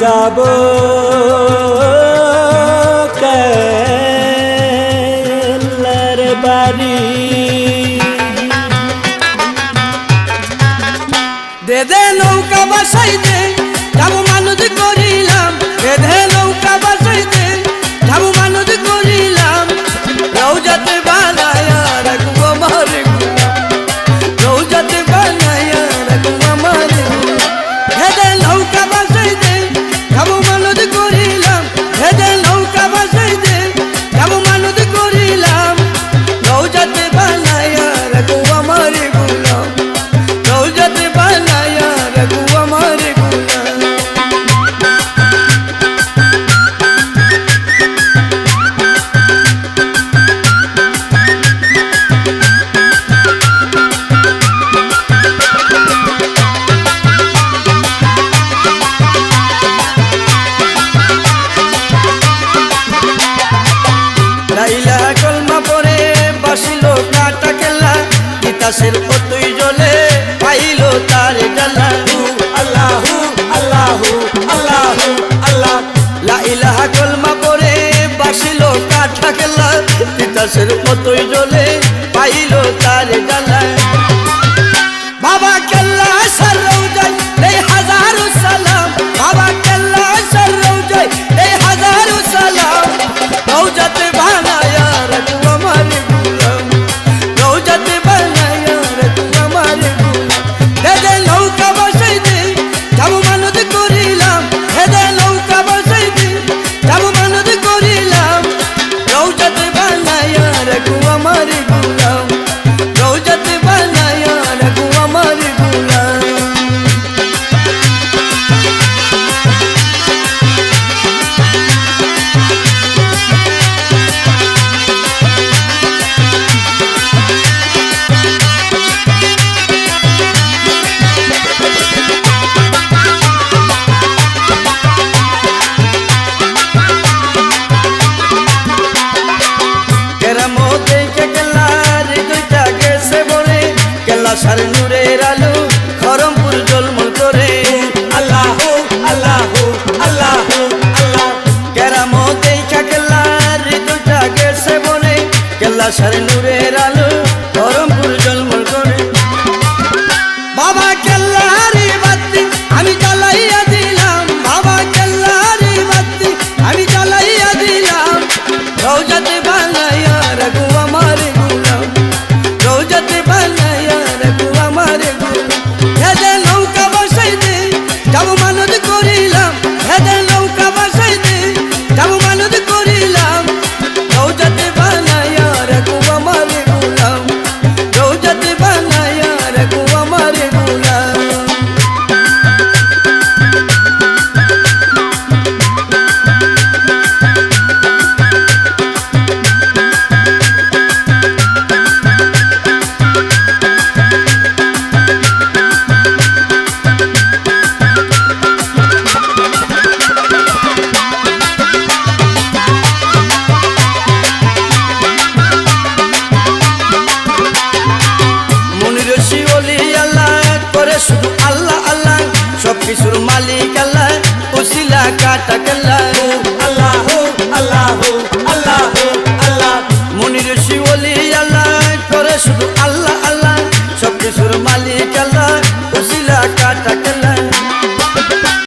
যাব। কেলার বাড়ি। দে দে নৌকা বাসাই দে যাব মানত করিলাম। দে দে তিতাসের কতই জলে পাইল তার ডালা আল্লাহু আল্লাহু আল্লাহু, আল্লাহ। লাইলা কলমা পড়ে বাসিল কাঠা খেলা। তিতাসের কতই জলে পাইল তার ডালা সার নূরের আলো খরমপুর জলমল করে। আল্লাহু আল্লাহু আল্লাহু, আল্লাহ। কেরামো দেখে কেলার দুইটা গেছে বলে কেলা সার নূরের আলো খরমপুর জলমল করে। বাবা কেল্লারি বাতি, আমি জ্বালাইয়া দিলাম। বাবা কেল্লারি বাতি, আমি জ্বালাইয়া দিলাম। রৌজাতে বানাইয়া রঘু আমার গুলাম। রৌজাতে বানাইয়া কিছুর মালিক আল্লাহ, উসিলা কাটা কেল্লা। আল্লাহ আল্লাহ আল্লাহ আল্লাহ। মনির শিবলি আল্লাহ, করে শুধু